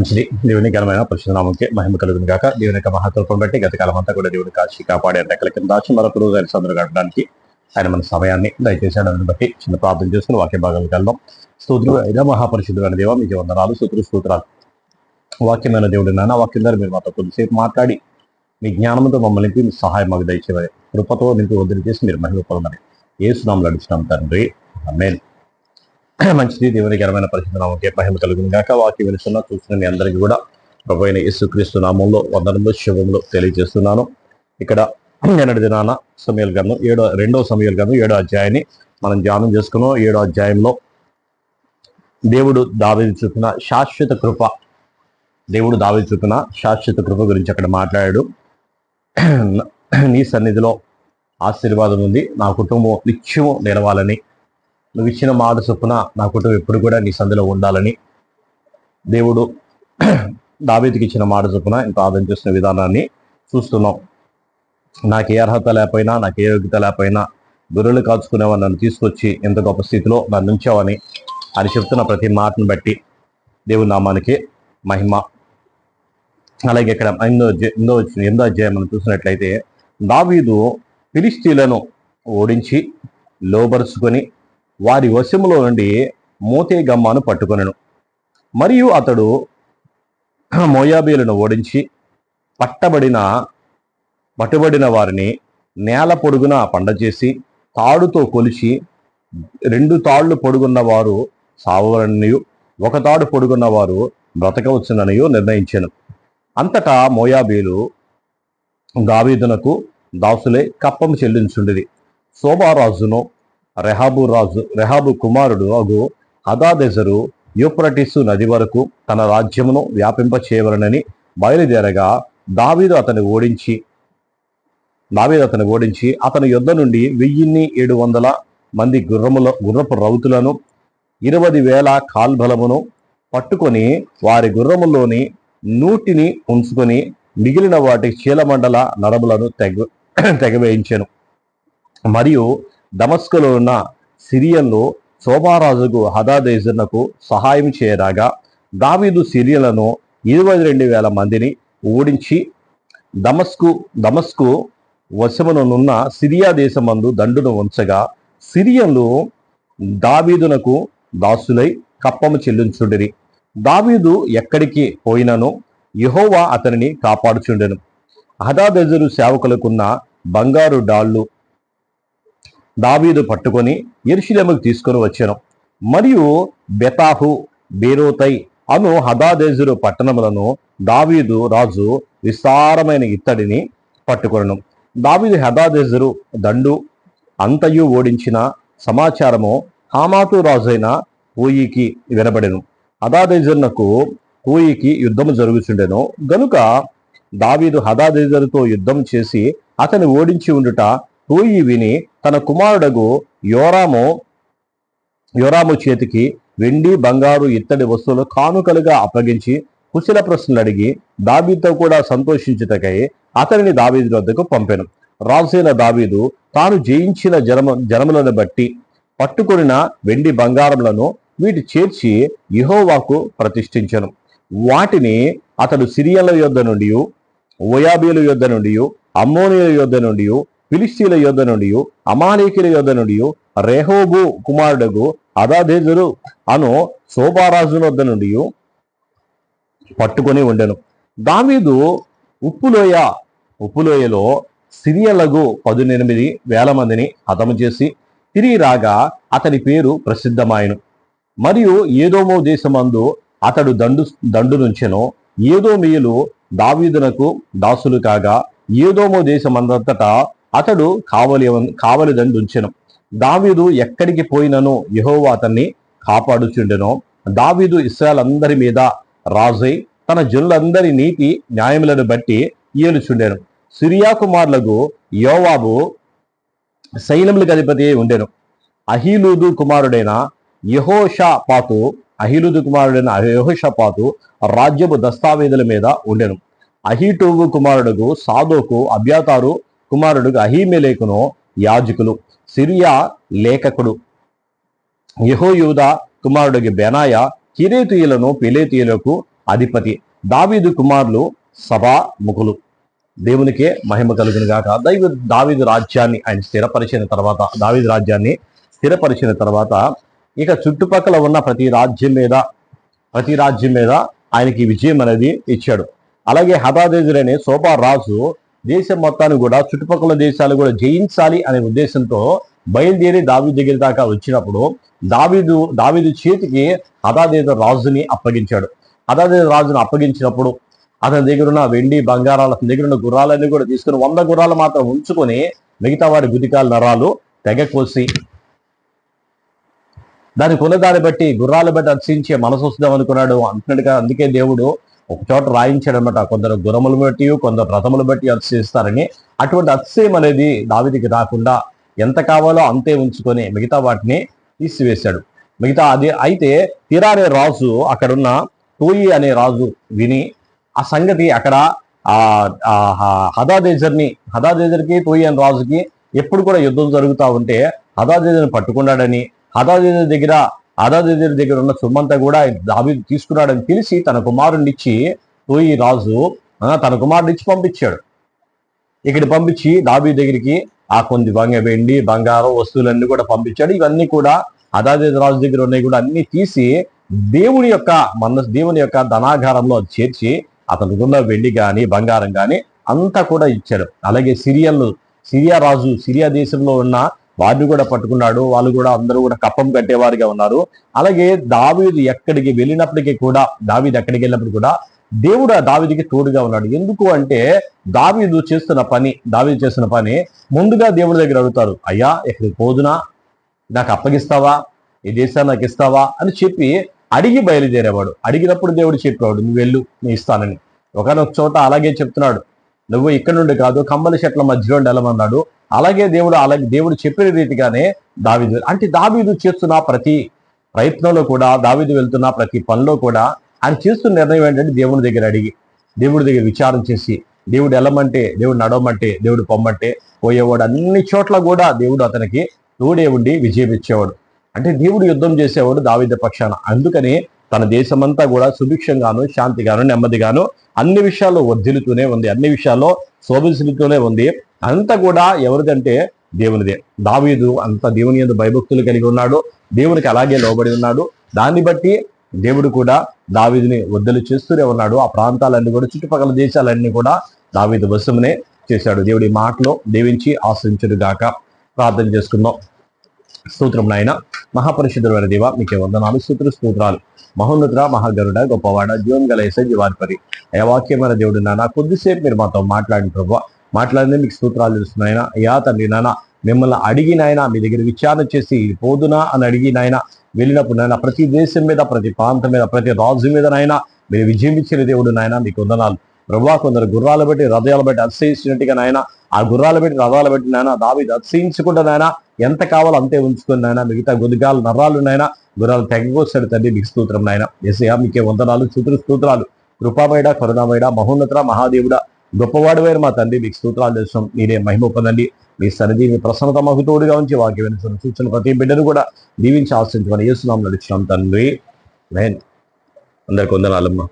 మంచిది. దేవుని ఘనమైన పరిశుధనామంకి మహిమ కలుగును గాక. దేవుని యొక్క మహత్వం బట్టి గత కాలం అంతా కూడా దేవుని కాచి కాపాడే రెక్కల కింద దాచి మరొక రోజు ఆయన సందరు గడపడానికి ఆయన మన సమయాన్ని దయచేసి దాన్ని బట్టి చిన్న ప్రార్థన చేసుకుని వాక్య భాగాలు వెళ్దాం. స్తోత్రుడు అయినా మహాపరిశుద్ధుడైన దేవ మీకు వందనాలు స్తోత్రు స్తోత్రాలు. వాక్యమైన దేవుడు నాన్న వాక్యం ద్వారా మీరు మాతో కొద్దిసేపు మాట్లాడి మీ జ్ఞానంతో మమ్మల్ని నింపి మీ సహాయం మాకు దయచేవారు కృపతో నింపి వదిలి చేసి మీరు మహిమ పొందమని ఏ సునాములు అడిచినాం తండ్రి. అమ్మేన్ మంచిది. దేవుని ఘనమైన పరిస్థితి నామకే మహిమ కలుగును గాక వాక్యం వినిస్తున్న చూసిన మీ అందరికీ కూడా ప్రభు అయిన యేసుక్రీస్తు నామంలో వందనములు శుభములు తెలియజేస్తున్నాను. ఇక్కడ నిన్నటి దినాన సమయాల గ్రంథం ఏడో రెండో సమయాల గ్రంథం ఏడో అధ్యాయాన్ని మనం ధ్యానం చేసుకున్నాం. ఏడో అధ్యాయంలో దేవుడు దావేది చూపిన శాశ్వత కృప దేవుడు దావేది చూపిన శాశ్వత కృప గురించి అక్కడ మాట్లాడాడు. నీ సన్నిధిలో ఆశీర్వాదం ఉంది. నా కుటుంబం నిత్యము నిలవాలని నువ్వు ఇచ్చిన మాట చొప్పున నా కుటుంబం ఎప్పుడు కూడా నీ సంధిలో ఉండాలని దేవుడు దావేదికి ఇచ్చిన మాట చొప్పున ఇంత ఆదం చేసిన విధానాన్ని చూస్తున్నాం. నాకు ఏ అర్హత లేకపోయినా నాకు ఏ యోగ్యత లేకపోయినా గొర్రెలు కాచుకునేవారు నన్ను తీసుకొచ్చి ఎంత గొప్ప స్థితిలో నన్ను ఉంచావని అని చెప్తున్న ప్రతి మాటను బట్టి దేవుని నామానికి మహిమ. అలాగే ఇక్కడ ఎన్నో అధ్యాయం- వచ్చిన అధ్యాయం మనం చూసినట్లయితే దావీదు ఫిలిస్తీన్లను ఓడించి లోబరుచుకొని వారి వశములో నుండి మోతే గమ్మాను పట్టుకొనెను. మరియు అతడు మోయాబీలను ఓడించి పట్టబడిన పట్టుబడిన వారిని నేల పొడుగున పండచేసి తాడుతో కొలిచి రెండు తాళ్ళు పొడుగున్న వారు సావరనియు ఒక తాడు పొడుగున్న వారు బ్రతకవచ్చుననియు నిర్ణయించాను. అంతటా మోయాబీలు దావీదునకు దాసులే కప్పము చెల్లించుండిది శోభారాజును రెహాబు రాజు రెహాబు కుమారుడు అగు హదాదెజరు యూప్రటిస్సు నది వరకు తన రాజ్యమును వ్యాపింప చేయవలనని బయలుదేరగా దావీదు అతని ఓడించి దావీదు అతని ఓడించి అతని యుద్ధ నుండి వెయ్యిన్ని ఏడు వందల మంది గుర్రముల గుర్రపు రౌతులను ఇరవై వేల కాల్బలమును పట్టుకొని వారి గుర్రములోని నూటిని ఉంచుకొని మిగిలిన వాటి చీలమండల నరములను తెగ తెగవేయించాను మరియు దమస్కులో ఉన్న సిరియన్లు శోభారాజుకు హదాదేజర్నకు సహాయం చేయరాగా దావీదు సిరియలను ఇరవై రెండు వేల మందిని ఓడించి దమస్కు దమస్కు వశమునున్న సిరియా దేశమందు దండును ఉంచగా సిరియన్లు దావీదునకు దాసులై కప్పము చెల్లించుండిరి దావీదు ఎక్కడికి పోయినను? యహోవా అతనిని కాపాడుచుండెను. హదాదెజరు సేవకులకున్న బంగారు డాళ్ళు దావీదు పట్టుకొని ఎరుషులేముకు తీసుకొని వచ్చాను. మరియు బెతాహు బేరోతై అను హదాదేజురు పట్టణములను దావీదు రాజు విస్తారమైన ఇత్తడిని పట్టుకొనను. దావీదు హదాదేజురు దండు అంతయు ఓడించిన సమాచారము హామాతు రాజైన పూయికి వినబడెను. హదాదేజర్నకు పూయికి యుద్ధము జరుగుచుండెను. గనుక దావీదు హదాదేజరుతో యుద్ధం చేసి అతని ఓడించి ఉండుట పూయి విని తన కుమారుడగు యోరాము యోరాము చేతికి వెండి బంగారు ఇత్తడి వస్తువులు కానుకలుగా అప్పగించి కుశల ప్రశ్నలు అడిగి దావీదుతో కూడా సంతోషించుటకై అతనిని దావీదు వద్దకు పంపెను. రాజైన దావీదు తాను జయించిన జనమ జనములను బట్టి పట్టుకొనిన వెండి బంగారములను వీటి చేర్చి ఇహోవాకు ప్రతిష్ఠించను. వాటిని అతడు సిరియల యొద్ద నుండి ఓయాబీల యొద్ద నుండి అమ్మోనియుల యొద్ద నుండి ఫిలిస్తీన్ల యొద్ద నుండి అమాలేకుల యొద్ద నుండి రెహోబు కుమారుడగు అదాదేజరు అను శోభారాజుల వద్ద నుండి పట్టుకొని ఉండెను. దావీదు ఉప్పులోయ ఉప్పులోయలో సిరియలకు పదునెనిమిది వేల మందిని హతము చేసి తిరిగి రాగా అతని పేరు ప్రసిద్ధమాయను. మరియు ఏదోమో దేశమందు అతడు దండు దండు నుంచెను. ఏదో మీయులు దావీదునకు దాసులు కాగా ఏదోమో దేశమందంతటా అతడు కావలి కావలిదని దుంచెను దావీదు ఎక్కడికి పోయినను యెహోవా అతన్ని కాపాడుచుండెను. దావీదు ఇస్రాయల్ మీద రాజై తన జనులందరి నీతి న్యాయములను బట్టి ఏలుచుండెను. సిరియా కుమారులకు యోవాబు సైన్యములకు అధిపతి ఉండెను. అహీలూదు కుమారుడైన యహోషాపాతు అహీలుదు కుమారుడైన యహోషపాతు రాజ్యపు దస్తావేదుల మీద ఉండెను. అహీటోవు కుమారుడుకు సాదోకు అభ్యాతారు కుమారుడు అహీమెలేకును యాజకులు సిరియా లేఖకుడు. యహోయూద కుమారుడికి బెనాయ కిరేతీయులను పిలేతీయులకు అధిపతి. దావీదు కుమారులు సభా ముఖులు దేవునికే మహిమ కలుగును గాక. దైవ దావీదు రాజ్యాన్ని ఆయన స్థిరపరిచిన తర్వాత దావీదు రాజ్యాన్ని స్థిరపరిచిన తర్వాత ఇక చుట్టుపక్కల ఉన్న ప్రతి రాజ్యం మీద ప్రతి రాజ్యం మీద ఆయనకి విజయం అనేది ఇచ్చాడు. అలాగే హదాదేజులనే సోపా రాజు దేశం మొత్తాన్ని కూడా చుట్టుపక్కల దేశాలు కూడా జయించాలి అనే ఉద్దేశంతో బయలుదేరి దావీ దగ్గర దాకా వచ్చినప్పుడు దావీదు దావీదు చేతికి హదాదేద రాజుని అప్పగించాడు. హదాదేద రాజుని అప్పగించినప్పుడు అతని దగ్గర ఉన్న వెండి బంగారాలు అతని దగ్గర ఉన్న గుర్రాలన్నీ కూడా తీసుకుని వంద గుర్రాలు మాత్రం ఉంచుకొని మిగతా వారి గుదికాల నరాలు తెగ కోసి దాని కొనదాన్ని బట్టి గుర్రాలు బట్టి అర్చించే మనసు వస్తుందాం అనుకున్నాడు. అంటున్నట్టుగా అందుకే దేవుడు ఒక చోట రాయించాడనమాట కొందరు గురములు బట్టి కొందరు రథములు బట్టి అతిశయిస్తారని అటువంటి అతిశయం అనేది దావిదికి రాకుండా ఎంత కావాలో అంతే ఉంచుకొని మిగతా వాటిని తీసివేశాడు. మిగతా అది అయితే తీరానే రాజు అక్కడున్న తోయి అనే రాజు విని ఆ సంగతి అక్కడ హదాదేజర్ని హదాదేజర్కి తోయి అనే రాజుకి ఎప్పుడు కూడా యుద్ధం జరుగుతూ ఉంటే హదాదేజర్ని పట్టుకున్నాడని హదాదేజర్ దగ్గర హదాదేజర్ దగ్గర ఉన్న సొమ్మంతా కూడా దావి తీసుకున్నాడని తెలిసి తన కుమారుడిని ఇచ్చి తోయి రాజు తన కుమారుడిచ్చి పంపించాడు. ఇక్కడ పంపించి దాబీ దగ్గరికి ఆ కొంది బంగ వెండి బంగారం వస్తువులన్నీ కూడా పంపించాడు. ఇవన్నీ కూడా అదాదేజ్ రాజు దగ్గర ఉన్నాయి కూడా అన్ని తీసి దేవుని యొక్క మన దేవుని యొక్క ధనాగారంలో అది చేర్చి అతనికున్న వెండి కానీ బంగారం కానీ అంతా కూడా ఇచ్చాడు. అలాగే సిరియన్లు సిరియా రాజు సిరియా దేశంలో ఉన్న వారిని కూడా పట్టుకున్నాడు వాళ్ళు కూడా అందరూ కూడా కప్పం కట్టేవారిగా ఉన్నారు. అలాగే దావీదు ఎక్కడికి వెళ్ళినప్పటికీ కూడా దావీదు ఎక్కడికి వెళ్ళినప్పుడు కూడా దేవుడు ఆ దావీదికి తోడుగా ఉన్నాడు. ఎందుకు అంటే దావీదు చేస్తున్న పని దావీదు చేస్తున్న పని ముందుగా దేవుడి దగ్గర అడుగుతారు అయ్యా ఇక్కడికి పోదునా? నాకు అప్పగిస్తావా? ఈ దేశాన్ని నాకు ఇస్తావా? అని చెప్పి అడిగి బయలుదేరేవాడు. అడిగినప్పుడు దేవుడు చెప్పేవాడు నువ్వు వెళ్ళు నేను ఇస్తానని. ఒకనొక చోట అలాగే చెప్తున్నాడు నువ్వు ఇక్కడ నుండి కాదు కమ్మల చెట్ల మధ్యలో నుండి వెళ్ళమన్నాడు. అలాగే దేవుడు అలాగే దేవుడు చెప్పిన రీతిగానే దావీదు అంటే దావీదు చేస్తున్న ప్రతి ప్రయత్నంలో కూడా దావీదు వెళ్తున్న ప్రతి పనిలో కూడా ఆయన చేస్తున్న నిర్ణయం ఏంటంటే దేవుని దగ్గర అడిగి దేవుడి దగ్గర విచారం చేసి దేవుడు వెళ్ళమంటే దేవుడు నడవమంటే దేవుడు పొమ్మంటే పోయేవాడు. అన్ని చోట్ల కూడా దేవుడు అతనికి తోడే ఉండి విజయం ఇచ్చేవాడు. అంటే దేవుడు యుద్ధం చేసేవాడు దావిద పక్షాన. అందుకని తన దేశమంతా కూడా సుభిక్షంగాను శాంతిగాను నెమ్మదిగాను అన్ని విషయాల్లో వర్ధిల్లుతూనే ఉంది. అన్ని విషయాల్లో శోభిస్తుతూనే ఉంది. అంతా కూడా ఎవరిదంటే దేవునిదే. దావీదు అంత దేవుని ఎందు భయభక్తులు కలిగి ఉన్నాడు. దేవునికి అలాగే లోబడి ఉన్నాడు. దాన్ని బట్టి దేవుడు కూడా దావీదుని వద్దలు చేస్తూనే ఉన్నాడు. ఆ ప్రాంతాలన్నీ కూడా చుట్టుపక్కల దేశాలన్నీ కూడా దావీదు వశమునే చేశాడు. దేవుడి మాటలో దేవించి ఆశ్రయించుడు గాక ప్రార్థన చేసుకుందాం. స్తోత్రం నాయన. మహాపరిశుద్ధుడైన దేవ మీకే వందనాలు స్తోత్ర స్తోత్రాలు. మహోన్నతుడ మహాగరుడ గొప్పవాడ జీవం గల ఎస జీవాధిపతి. ఏ వాక్యమైన దేవుడు నాన్న కొద్దిసేపు మీరు మాతో మాట్లాడిన ప్రభావ. మాట్లాడితే మీకు స్తోత్రాలు తెలుస్తున్నాయన యా తండ్రి నాన్న మిమ్మల్ని అడిగినాయన మీ దగ్గర విచారణ చేసి పోదునా అని అడిగినాయన వెళ్ళినప్పుడు నాయన ప్రతి దేశం మీద ప్రతి ప్రాంతం మీద ప్రతి రాజు మీద నాయన మీరు విజయం ఇచ్చిన దేవుడు నాయన మీకు వందనాలు. ప్రభా కొందరు గుర్రాలు బట్టి రథాలు బట్టి అతిశయించినట్టుగా నాయన ఆ గుర్రాలు బట్టి రథాలు బట్టి నాయన దావి అతిశయించకుండా నాయన ఎంత కావాలో అంతే ఉంచుకుని నాయన మిగతా గుదిగాలు నర్రాలు నాయన గుర్రాలు తెగకొస్తాడు తండ్రి మీకు స్తోత్రం నాయన. ఎసయా మీకే వందనాలు స్తోత్ర స్తోత్రాలు. కృపామయడ కరుణామయడ మహోన్నత మహాదేవుడ గొప్పవాడువైన మా తండ్రి మీకు స్తోత్రాలు చేస్తాం మీరే మహిమ పొందండి. మీ సన్నిధి మీ ప్రసన్నత మాకు తోడుగా ఉంచి వాక్య వినిసిన సూచన ప్రతి బిడ్డను కూడా దీవించి ఆశించమని యేసునాం నడిచినాం తండ్రి. మెయిన్ అందరికి వందనాలమ్మా.